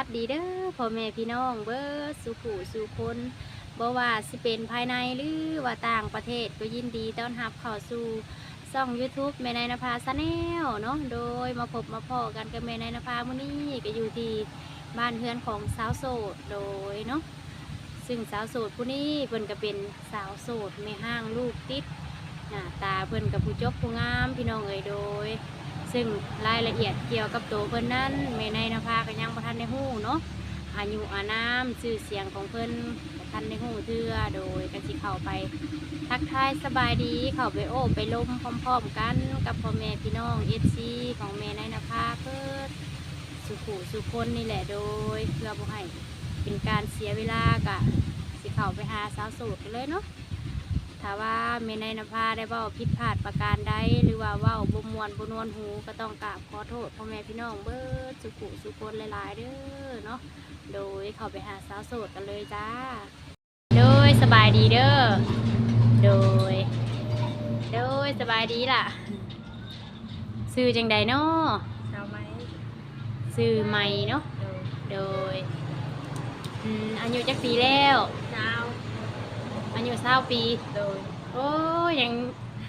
วัสดีเด้อพ่อแม่พี่น้องเบิร์สุขุสุคนบ่ว่าสิเป็นภายในหรือว่าต่างประเทศก็ยินดีต้อนรับเข้าสู่ช่อง YouTube แม่นายนภาซาแนลเนาะโดยมาพบมาพอกันกับแม่นายนภามื้อนี้ก็อยู่ที่บ้านเฮือนของสาวโสดโดยเนาะซึ่งสาวโสดผู้นี้เพิ่นก็เป็นสาวโสดไม่ห้างลูกติดหน้าตาเพิ่นกับผู้จบผู้งามพี่น้องเอ๋ยโดย ซึ่งรายละเอียดเกี่ยวกับตัวเพิ่นนั้นแม่ในนภาก็ยังบ่ทันได้ฮู้เนาะอายุอานามชื่อเสียงของเพิ่นบ่ทันได้ฮู้เทื่อโดยก็สิเข้าไปทักทายสบายดีเข้าไปโอ้ไปล้มพร้อมๆกันกับพ่อแม่พี่น้อง FC ของแม่ในนภาเพิ่นสุขสุคนนี่แหละโดยเพื่อบ่ให้เป็นการเสียเวลากะสิเข้าไปหาสาวโสดกันเลยเนาะ ถ้าว่าเมนายนภาได้เว้าผิดพลาดประการใดหรือว่าเว้าบ่มวนบ่นวลหูก็ต้องกราบขอโทษพ่อแม่พี่น้องเบิดสุขุสุคนหลายๆเด้อเนาะโดยเข้าไปหาสาวโสดกันเลยจ้า โดยสบายดีเด้อโดย โดยสบายดีล่ะซื้อจังใดเนาะไหมซื้อใหม่เนาะโดย อืมอายุจักปีแล้ว อายุเศร้าปี โดยโอ้ยยัง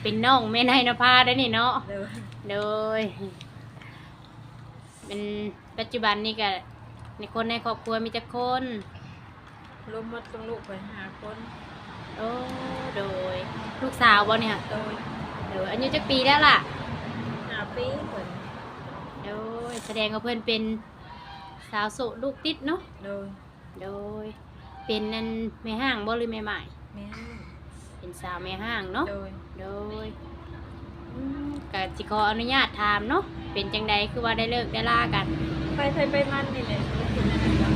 เป็นน้องแม่นายนภาได้นี่เนาะเดี๋ยวโดยเป็นปัจจุบันนี่ก็ในคนในครอบครัวมีจักคน รวมหมดต้องลูกไปหาคน โอ้โดย ลูกสาวบ่เนี่ยโดยโดยอายุจักปีแล้วล่ะ หาปีเหมือนโดยแสดงว่าเพื่อนเป็นสาวโสดลูกติดเนาะ โดย โดย เป็นนั่นแม่ห้างบ่หรือแม่ใหม่ แม่ห้างเป็นสาวแม่ห้างเนาะ โดยโดยอืมก็จิขออนุญาตถามเนาะ เป็นจังใดคือว่าได้เลิกได้ลากัน ไปไทยไปมันนี่แหละไม่กินอะไรหรอก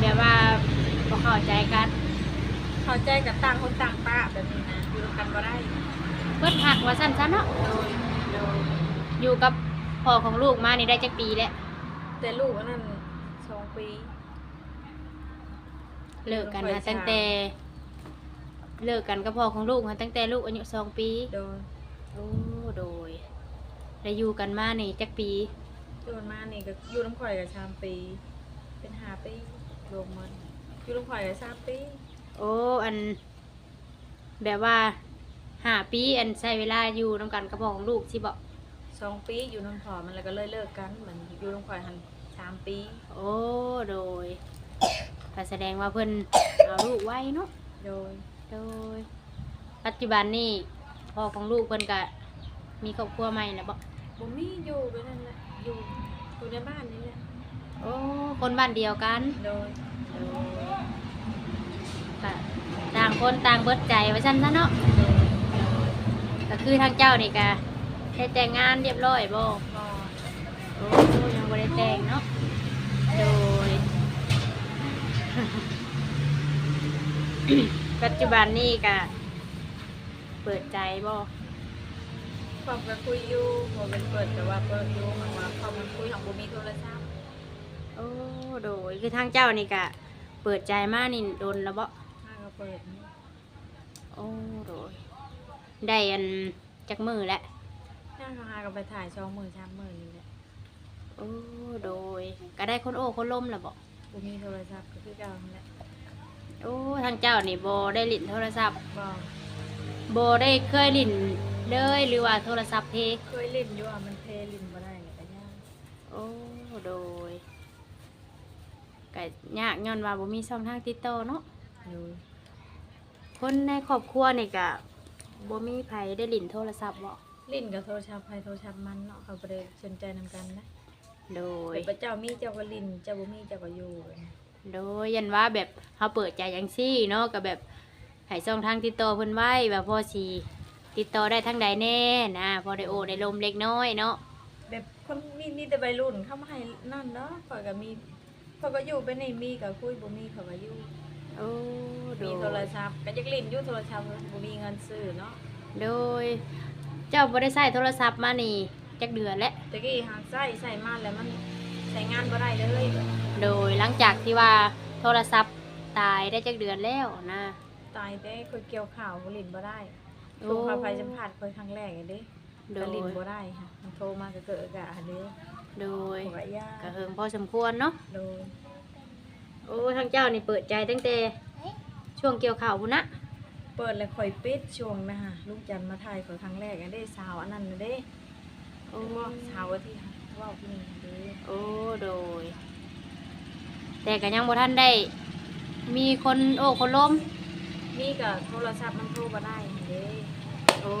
แบบว่าพอเข้าใจกันเข้าใจกับต่างคนต่างป้าแบบนี้นะอยู่ร่วมกันก็ได้เพิ่นหักว่าสั้นๆเนาะ โดยโดยอยู่กับพ่อของลูกมานี่ได้จักปีแล้ว แต่ลูกอันนั้นสองปี เลิกกันนะตั้งแต่ เลิกกันกับพ่อของลูกมาตั้งแต่ลูกอายุสองปี โดยโอ้โดยแล้วอยู่กันมานี่จักปีโดนมานี่ก็อยู่น้ำข่อยกับชามปี เป็นหาปีรวมมันอยู่น้ำข่อยกับสามปีโอ้อัน แบบว่าห้าปีอันใช้เวลาอยู่นํกันกับพ่อของลูกสิบอกสองปีอยู่น้ำผอมันแล้วก็เลยเลิกกันเหมือนอยู่น้ำข่อยหันสามปี โอ้โดยก็แสดงว่าเพิ่นเอาลูกไว้เนาะโดย โดย ปัจจุบันนี่พ่อของลูกเพิ่นก็มีครอบครัวใหม่แล้วบอกบ่มีอยู่ไปนั่นแหละอยู่อยู่ในบ้านนี่แหละโอ้คนบ้านเดียวกันโดยก็ต่างคนต่างเบิดใจไว้ซั่นซะเนาะโดยก็คือทางเจ้านี่ก็ได้แต่งงานเรียบร้อยบ่ก็โอ้ยังบ่ได้แต่งเนาะโดย ปัจจุบันนี่ก็เปิดใจบ่พอไปคุยอยู่บ่เป็นเปิดแต่ว่าเปิดอยู่เหมือนว่าเขามันคุยของบ่มีโทรศัพท์โอ้โดยคือทางเจ้านี่ก็เปิดใจมานี่โดนแล้วบ่ถ้าก็เปิดนี่โอ้โดยได้อันจักมือแล้วถ้าเขาหาก็ไปถ่ายช่องมือชามมือนี่แหละโอ้โดยก็ได้คนโอ้คนล้มแล้วบ่บ่มีโทรศัพท์ก็คือเก่านั่นแหละ โอ้ทางเจ้านี่บ่ได้ลิ้นโทรศัพท์บ่บ่ได้เคยลิ้นเลยหรือว่าโทรศัพท์เพเคยเล่นอยู่อะมันเพลลินบ่ได้เลยก็ยากโอ้โดยก็ยากย้อนว่าบ่มีช่องทางติดต่อเนาะโดยคนในครอบครัวนี่ก็บ่มีไผได้ลิ้นโทรศัพท์บ่ลิ้นกับโทรศัพท์ใครโทรศัพท์มันเนาะเขาบ่ได้สนใจนำกันนะโดยแต่พระเจ้ามีเจ้าก็ลิ้นเจ้าบ่มีเจ้าก็อยู่ โดยยันว่าแบบเฮาเปิดใจจังซี่เนาะก็แบบให้ช่องทางติดต่อเพิ่นไว้ว่าพอสิติดต่อได้ทางใดแน่นะพอได้โอได้ลมเล็กน้อยเนาะแบบคนมีมีแต่วัยรุ่นเข้ามาให้นั่นเนาะข่อยก็มีข่อยก็อยู่ไปนี่มีก็คุยบ่มีเขาก็อยู่โอ้โดมียโทรศัพท์ก็จักลิ้นอยู่โทรศัพท์บ่มีเงินซื้อเนาะโดย เจ้าบ่ได้ใช้โทรศัพท์มานี่จักเดือนแล้วตะกี้หากใช้ใช้มาแล้วมันใช้งานบ่ได้เลย โดยหลังจากที่ว่าโทรศัพท์ตายได้จักเดือนแล้วนะตายแต่ข่อยเกี่ยวข่าวบ่ลิ้นบ่ได้โอ้โทรเข้าไปสัมภาษณ์ข่อยครั้งแรกอะเด้โดก็ยลิ้นบ่ได้ค่ะมันโทรมาก็เกิดอากาศเด้โโดยผัวกับย่าก็เฮิงพอสมควรเนาะโดยโอ้ทางเจ้านี่เปิดใจตั้งแต่ช่วงเกี่ยวข่าวพุ่นนะเปิดแล้วข่อยปิดช่วงนะฮะลูกจันทร์มาถ่ายข่อยครั้งแรกอันได้สาวอันนั้นน่ะเด้โอ้โอ้สาวที่เว่าที่นี่เด้โอ้โดย แต่ก็ยังบ่ทันได้ มีคนโอ้คนล้มนี่ก็โทรศัพท์มันโทรบ่ได้เด้โอ้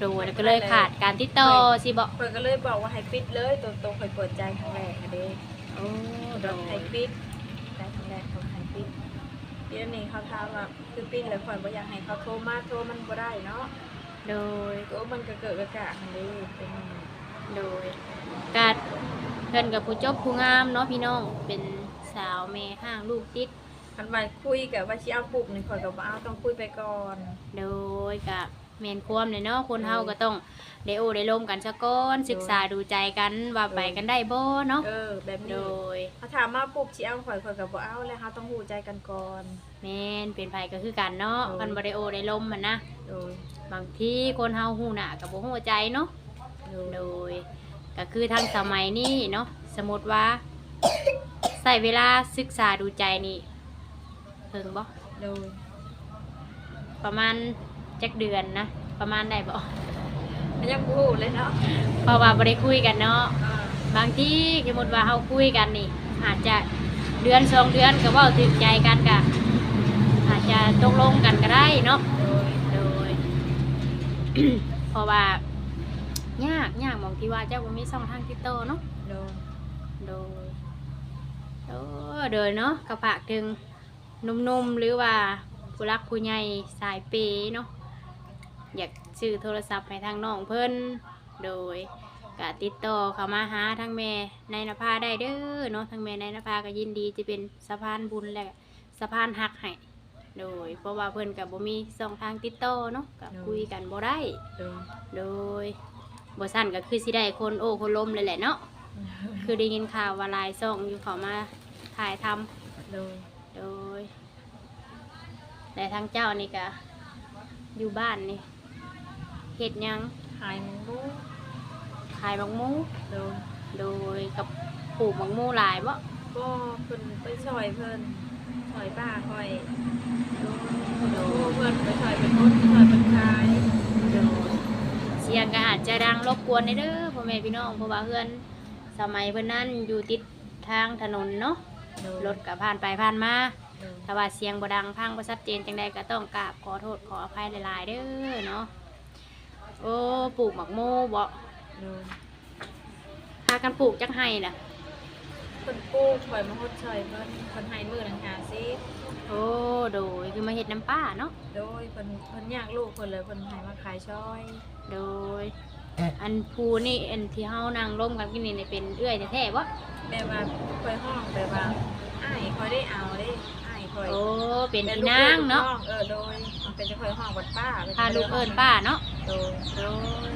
โดยแล้วก็เลยขาดการติดต่อสิบอกข่อยก็เลยบอกว่าให้ปิดเลยตัวโตข่อยเปิดใจครั้งแรกอะเด้โอ้โดบอกให้ยปิดใจครั้งแรกเขาให้ปิดปีนี้เขาถามว่าคือปิดแล้วข่อยบ่อยากให้เขาโทรมาโทรมันบ่ได้เนาะโดยตัวมันก็เกิดกระกะหันเด้เป็นอย่างนั้นโดยการเพิ่นกับผู้จบผู้งามเนาะพี่น้องเป็น สาวแม่ห้างลูกติด คันว่าคุยกับว่าสิเอาปลุกนี่ข่อยก็บ่เอาต้องคุยไปก่อนโดยกับแมนความเลยเนาะคนเฮาก็ต้องได้โอได้ลมกันซะก่อนศึกษาดูใจกันว่าไปกันได้บ่เนาะเออแบบโดนี้ยเขาถามมาปลุกสิเอาข่อยข่อยก็บ่เอาแล้วเฮาต้องฮู้ใจกันก่อน แม่นเป็นไผก็คือกันเนาะโดยกันบ่ได้โอได้ลมมันนะโดยบางทีคนเฮาฮู้หน้าก็บ่ฮู้ใจเนาะ โดย โดยก็คือทางสมัยนี้เนาะสมมติว่า ใส่เวลาศึกษาดูใจนี่เพิ่งบ่โดยประมาณจักเดือนนะ ประมาณได้บ่มันยังบ่ฮู้เลยเนาะเพราะว่าบ่ได้คุยกันเนาะอ่าบางทีสมมติว่าเฮาคุยกันนี่ อาจจะเดือนสองเดือนก็เว้าถึงใจกันกะอาจจะตกลงกันก็ได้เนาะโดยโดยเพราะว่ายากยากหมองที่ว่าเจ้าบ่มีช่องทางติดต่อเนาะโดยโดย โอ้โดยเนาะกระปากถึงหนุ่มๆหรือว่าผู้รักผู้ใหญ่สายเปย์เนาะอยากซื้อโทรศัพท์ให้ทางน้องเพิ่นโดยก็ติดต่อเข้ามาหาทางแม่ในนภาได้เด้อเนาะทางแม่ในนภาก็ยินดีจะเป็นสะพานบุญและสะพานหักให้โดย เพราะว่าเพิ่นกับบ่มีช่องทางติดต่อเนาะก็คุยกันบ่ได้โดยโดยบ่สั้นก็คือสิได้คนโอ้คนล้มเลยแหละเนาะคือได้ยินข่าวว่าหลายซ่องอยู่เขามา ถ่ายทำโดยโดย แต่ทางเจ้านี่ก็อยู่บ้านนี่เฮ็ดหยังหายหมูขายบักหมูโดยโดยกับปลูกบักหมูหลายบ่ก็เพิ่นไปซอยเพิ่นซอยป้าค่อยโดยโดยเพิ่นไปซอยเป็นคนไปซอยเป็นขายโดยเสียงก็อาจจะดังรบกวนเด้อพ่อแม่พี่น้องเพราะว่าเพื่อนสมัยเพิ่นนั้นอยู่ติดทางถนนเนาะ โดยรถก็ผ่านไปผ่านมาโดยถ้าว่าเสียงบ่ดังพังบ่ชัดเจนจังใดก็ต้องกราบขอโทษขออภัยหลายๆเด้อเนาะโอ้ปลูกหมักโมบ่โดยพากันปลูกจักให้น่ะเพิ่นปลูกข่อยมาฮดซอยเพิ่นเพิ่นให้มื้อละ50โอ้โดยคือมาเฮ็ดน้ำป้าเนาะโดยเพิ่นเพิ่นอยากลูกเพิ่นเลยเพิ่นให้มาขายซอย โดย อันภูนี่อันที่เฮานั่งร่มกันกินนี่เป็นเอื้อยแท้ๆบ่แบบว่าข่อยห้องแบบว่าอ้ายข่อยได้เอาเด้อ้ายข่อยโอ้เป็นพี่นางเนาะเออโดยมันเป็นจะข่อยห้องวัดป้าพาลูกเอิ้นป้าเนาะโดยโดย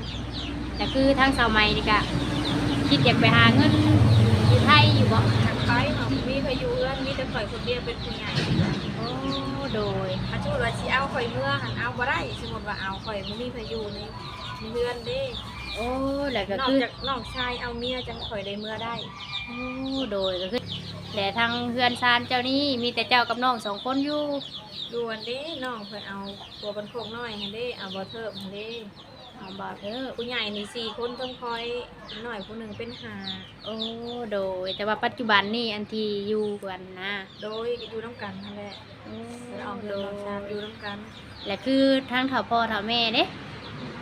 แต่คือทางสาวใหม่นี่ก็คิดอยากไปหาเงินอยู่ไทยอยู่บ่ทางไปเนาะมีข่อยอยู่เอื้อนมีแต่ข่อยคนเดียวเป็นผู้ใหญ่โอ้โดยถ้าสมมุติว่าสิเอาข่อยเมื่อหันเอาบ่ได้สมมุติว่าเอาข่อยบ่มีพายุใน เรือนเด้โอ้แล้วก็นอกคือจากน้องชายเอาเมียจังข่อยได้เมื่อได้โอ้โดยก็คือแต่ทางเพื่อนซานเจ้านี่มีแต่เจ้ากับน้องสองคนอยู่ด่วนเด้น้องเพิ่นเอาตัวบันโคกน้อยหั่นเด้เอาบ่เทิบหั่นเด้เอาบ่เถอะผู้ใหญ่นี่สี่คนเพิ่งคอยน้อยผู้หนึงเป็นห้าโอ้โดย แต่ว่าปัจจุบันนี่อันที่อยู่กันนะโดยอยู่น้ำกันนั่นแหละโอ้เพิ่นเอาเงิโดนน้องชายยอยู่น้ำกันและคือทางถ่าพ่อถ่าแม่เด้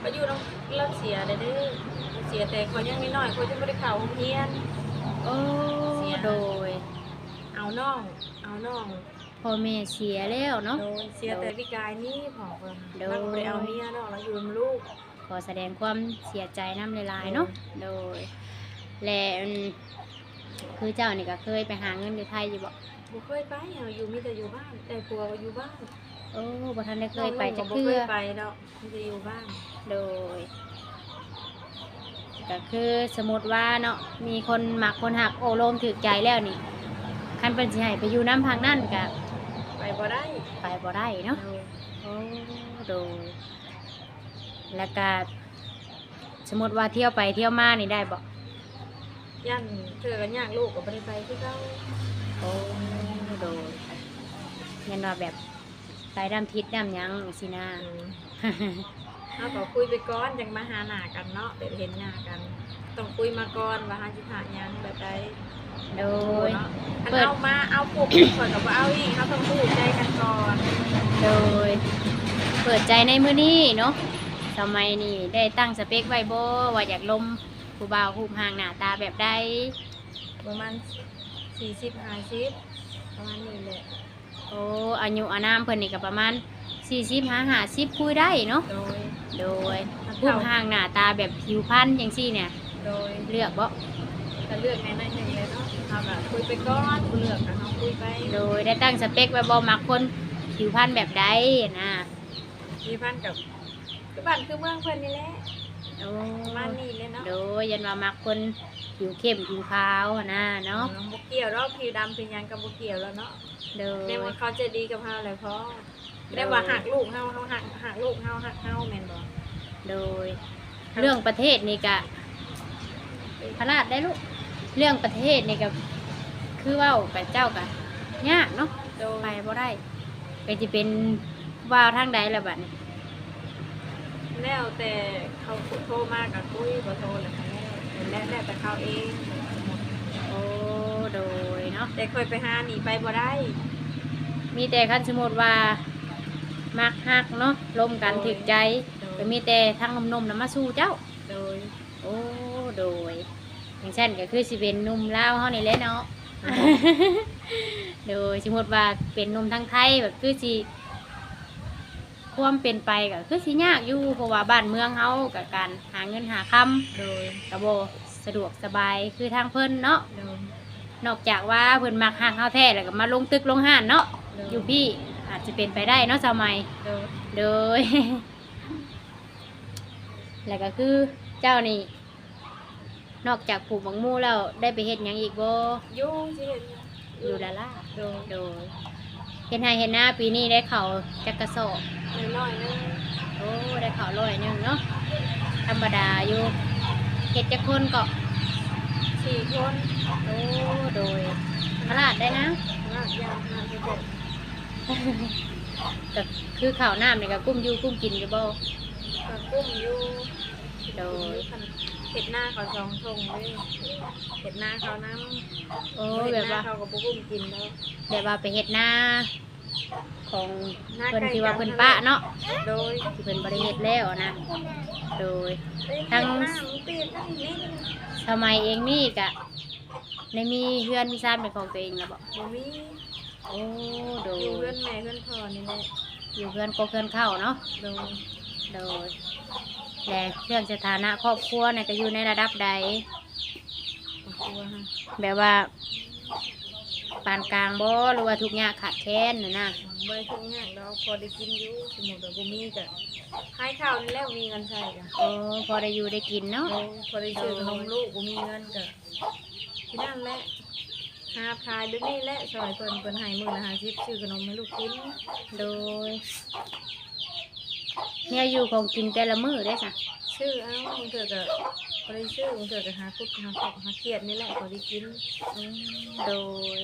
ก็อยู่น้ำเราเสียเลยเด้เสียแต่เขายังน้อยๆเขาจะไม่ได้เข้าโรงเรียน โอ้เสีย โดยเอาน้องเอาน้องพ่อแม่เสียแล้วเนาะ โดยเสียแต่วิกายนี่ผอเพิ่นโดย เราบ่ได้เอาเมียน้องเราอยู่กับลูกขอแสดงความเสียใจน้ำหลายๆเนาะ โดย และอืมคือเจ้านี่ก็เคยไปหาเงินอยู่ไทยอยู่บ่บ่เคยไปเอาอยู่มีแต่อยู่บ้านแต่ผัวก็อยู่บ้าน โอ้บ่ทันได้เคยไปน้จัองกก็บ่เทื่เคอยไปดอกมีแต่อยู่บ้านโดยก็คือสมมติว่าเนาะมีคนหมักคนหักโอโลมถือใจแล้วนี่คันเป็นสิให้ไปอยู่น้ำพังนั่นก็ไปบ่ได้ไปบ่ได้เนาะโดยโอ้โดยแล้วก็สมมติว่าเที่ยวไปเที่ยวมานี่ได้บ่ยันเธอกันยากลูกก็บ่ได้ไปคือเก่าโอ้โดยยันว่าแบบ ไปดำทิศดำหยังสินะเอาก็คุยไปก่อนจังมาหาหน้ากันเนาะเดี๋ยวเห็นหน้ากัน ต้องคุยมาก่อนว่าหาสิหาหยังแบบใดโดย เนาะอันเปิด เอามาเอาปุ๊บข่อยก็บ่เอาอีกเขาต้องพูดใจกันก่อนโดย เปิดใจในมื้อนี้เนาะสมัยนี้ได้ตั้งสเปคไว้บ่ว่าอยากลมผู้บ่าวรูปห่างหน้าตาแบบใดประมาณ40 50ประมาณนี้แหละโอ้อายุอานามเพิ่นนี่ก็ประมาณ40 5 50คุยได้เนาะโดย โดยรูปห่างหน้าตาแบบผิวพรรณจังซี่เนี่ย โดยเลือกบ่ก็เลือกในนั้นหนึ่งเลยเนาะเอาแบบคุยไปก่อนกูเลือกกับเขาคุยไปโดยได้ตั้งสเปคไว้บ่มักคนผิวพรรณแบบใดนะมีพันกับคือบ้านคือเมืองเพื่อนนี่แหละ โอ้ประมาณนี้เลยเนาะโดยยันว่ามักคนผิวเข้มผิวขาวหั้นนะเนาะบุกเกี่ยวแล้วผิวดำเป็นหยังกับบุกเกี่ยวแล้วเนาะโดยในว่าเขาจะดีกับเฮาอะไรเพราะได้ว่าหักลูกเฮาเฮาหักหักลูกเฮาหักเฮาแม่นบ่โดย เรื่องประเทศนี่กะพลาดได้ลูกเรื่องประเทศนี่ก็คือเว่ากับเจ้ากะยากเนาะโดไปยบ่ได้ก็จะเป็นว่าวทางใดละบัดนี้ แล้วแต่เขาโทรมากับคุยบ่โทรแล้วก็แล้วแล้วแต่เขาเองโอ้โดยเนาะแต่เคยไปหาหนีไปบ่ได้มีแต่คันสมมติว่า มักฮักเนาะลมกันถึกใจโดยก็มีแต่ทางนมๆนำมาสู่เจ้า โดย โอ้โดย อย่างเช่นก็คือสิเป็นหนุ่มลาวเฮานี่แหละเนาะ โดยสมมติว่าเป็นหนุ่มทางไทยแบบคือสิ ความเป็นไปก็คือสิยากอยู่เพราะว่าบ้านเมืองเฮากับการหาเงินหาคำโดยก็บ่สะดวกสบายคือทางเพิ่นเนาะโดยนอกจากว่าเพิ่นมักฮักเฮาแท้แล้วก็มาลงตึกลงห้านเนาะโดอยู่พี่อาจจะเป็นไปได้เนาะสมัย โดยโดย แล้วก็คือเจ้านี่ นอกจากปลูกบังมูแล้วได้ไปเฮ็ดหยังอีกบ่ยุ่งสิเห็นอยู่ละล่ะโดยโดย เฮ็ดให้เฮ็ดหน้าปีนี้ได้เขาจักกระสอบน้อยๆนึงโอ้ได้เขาร้อยหนึงเนาะธรรมดาอยู่เฮ็ดจักคนก็สี่คนโอ้โดยตลาดได้นะลากยาวทานไปเด็ดก็คือข้าวน้ำนี่ก็กุ้มอยู่กุ้มกินอยู่บ่กับกุ้งอยู่โดย เห็ดหน้าเขาสองทงเลยเห็ดหน้าเขาน้โอ้ำแบบว่าเขากับกุ้งกินแล้วแบบว่าไปเฮ็ดหน้าของหน้าเพิ่นไก่ที่ว่าเพิ่นป้าเนาะโดยที่เพิ่นบริเฮ็ดแล้วนะ โดย ทั้ทั้งงหน้ามันเปลี่ยนทั้งนี้สมัยเองนี่กะในมีเพื่อนมีซ่านเป็นของตัวเองแล้วบอกบ่มีโอ้โดยอยู่เพื่อนแม่เพื่อนพ่อนี่แหละอยู่เพื่อนก็เพื่อนเข้าเนาะโดยโดย แต่เรื่องสถานะครอบครัวเนี่ยก็อยู่ในระดับใดครัวฮะแบบว่าปานกลางบ่หรือว่าทุกอย่างขาดแคลนน่ะนะใบทุกอย่างเราพอได้กินอยู่สมมติว่าบ่มีก็ขายข้าวนี่แล้วมีเงินใช้ก็โอ้พอได้อยู่ได้กินเนาะโอ้พอได้ซื้อขนมลูกบ่มีเงินก็ที่นั่นแหละหาขายเดี๋ยวนี้แหละซอยเพิ่นเพิ่นให้มื้อละ50ซื้อขนมให้ลูกกิน โดย เนี่ยอยู่ของกินแต่ละมื้อได้อจ้ะชื่อเอ้าบางเถื่อก็บ่ได้ชื่อบางเถื่อก็หาคุดหาขอบหาเขียดนี่แหละพอได้กินอืมโดย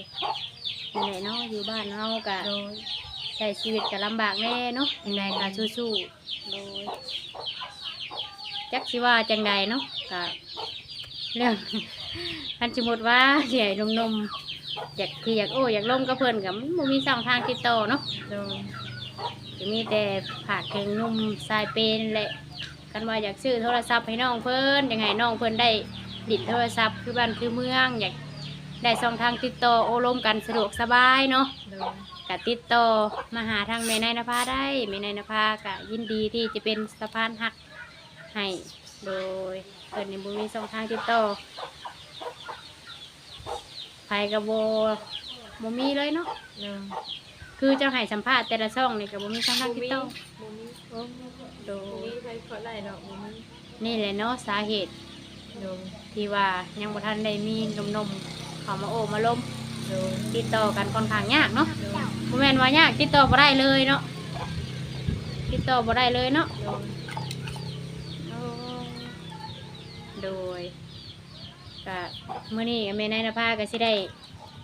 นี่แหละเนาะอยู่บ้านเฮากะโดยใช้ชีวิตก็ลำบากแน่เนาะจังใดก็สู้ๆโดยจักสิว่าจังใดเนาะก็เรื่อง คันสมมติว่าใหญ่นมๆอยากที่อยากโอ้อยากลงกับเพื่อนกับมันบ่มีช่องทางติดต่อเนาะ โดย จะมีแต่ผ่าเครื่องนุ่มสายเป็นแหละกันว่าอยากซื้อโทรศัพท์ให้น้องเพิ่นยังไงน้องเพิ่นได้ดิดโทรศัพท์คือบ้านคือเมืองอยากได้ช่องทางติดต่อโอลมกันสะดวกสบายเนาะโดยกติดต่อมาหาทางแม่นายนภาได้แม่นายนภากะยินดีที่จะเป็นสะพานหักให้โดยเปิดในบุมีสองทางติดต่อไปกับโบโบมีเลยเนาะ คือเจ้าให้สัมภาษณ์แต่ละช่องนี่กับโบมีช่องทางติดต่อบ่มีโอ้โดบ่ยมีใครขอได้ดอกบ่มีนี่แหละเนาะสาเหตุโดยที่ว่ายังบ่ทันได้มีนมๆเขามาโอมาล้มโดยติดต่อกันค่อนข้างยากเนาะโดยบ่แม่นว่ายากติดต่อบ่ได้เลยเนาะติดต่อบ่ได้เลยเนาะโดยโดยก็ก็มื้อนี้แม่นายนภาก็สิได้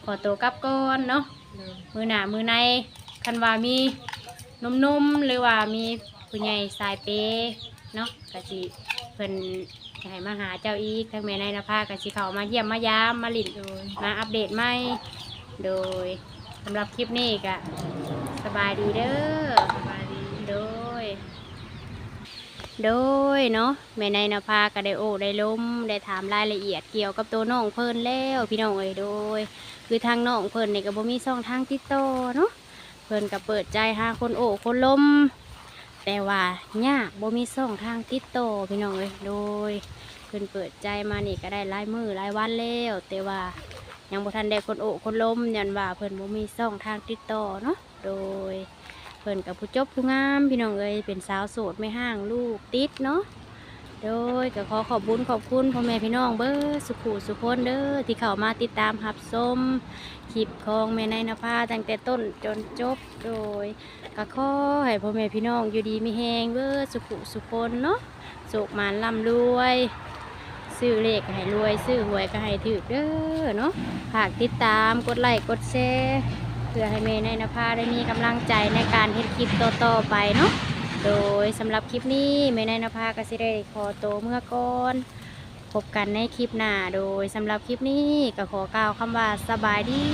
ขอตัวกลับก่อนเนาะเลยมือหนามือในคันว่ามีนมๆหรือว่ามีผู้ใหญ่สายเปย์เนาะก็สิเพิ่นจะให้มาหาเจ้าอีกทางแม่นายนภาก็สิเข้ามาเยี่ยมมายามมาลิ้นโดยมาอัปเดตใหม่โดยสำหรับคลิปนี้ก็สบายดีเด้อสบายดีโดย โดยเนาะแม่นายนภาก็ได้โอ้ได้ล้มได้ถามรายละเอียดเกี่ยวกับตัวน้องเพิ่นแล้วพี่น้องเอ้ยโดย คือทางน้องเพิ่นนี่ก็บ่มีช่องทางติดต่อเนาะเพิ่นก็เปิดใจหาคนโอ้คนล้มแต่ว่ายากบ่มีช่องทางติดต่อพี่น้องเอ้ยโดยเพิ่นเปิดใจมานี่ก็ได้หลายมือหลายวันแล้วแต่ว่ายังบ่ทันได้คนโอ้คนล้มยันว่าเพิ่นบ่มีช่องทางติดต่อเนาะโดยเพิ่นกับผู้จบผู้งามพี่น้องเอ้ยเป็นสาวโสดไม่ห่างลูกติดเนาะ โดยก็ขอขอบุญขอบคุณพ่อแม่พี่น้องเบอร์สุขุสุคนเด้อที่เข้ามาติดตามรับชมคลิปของแม่นนภาตั้งแต่ต้นจนจบโดยก็ขอให้พ่อแม่พี่น้องอยู่ดีมีแฮงเบอร์สุขุสุคนเนาะสุขมานร่ำรวยซื้อเลขก็ให้รวยซื้อหวยก็ให้ถือเด้อเนาะฝากติดตามกดไลค์กดแชร์เพื่อให้เมย์ในนภาได้มีกำลังใจในการเฮ็ดคลิปต่อๆไปเนาะ โดยสำหรับคลิปนี้เมย์ในนภากสิได้ขอโตเมื่อก่อนพบกันในคลิปหน้าโดยสำหรับคลิปนี้ก็ขอกล่าวคำว่าสบายดี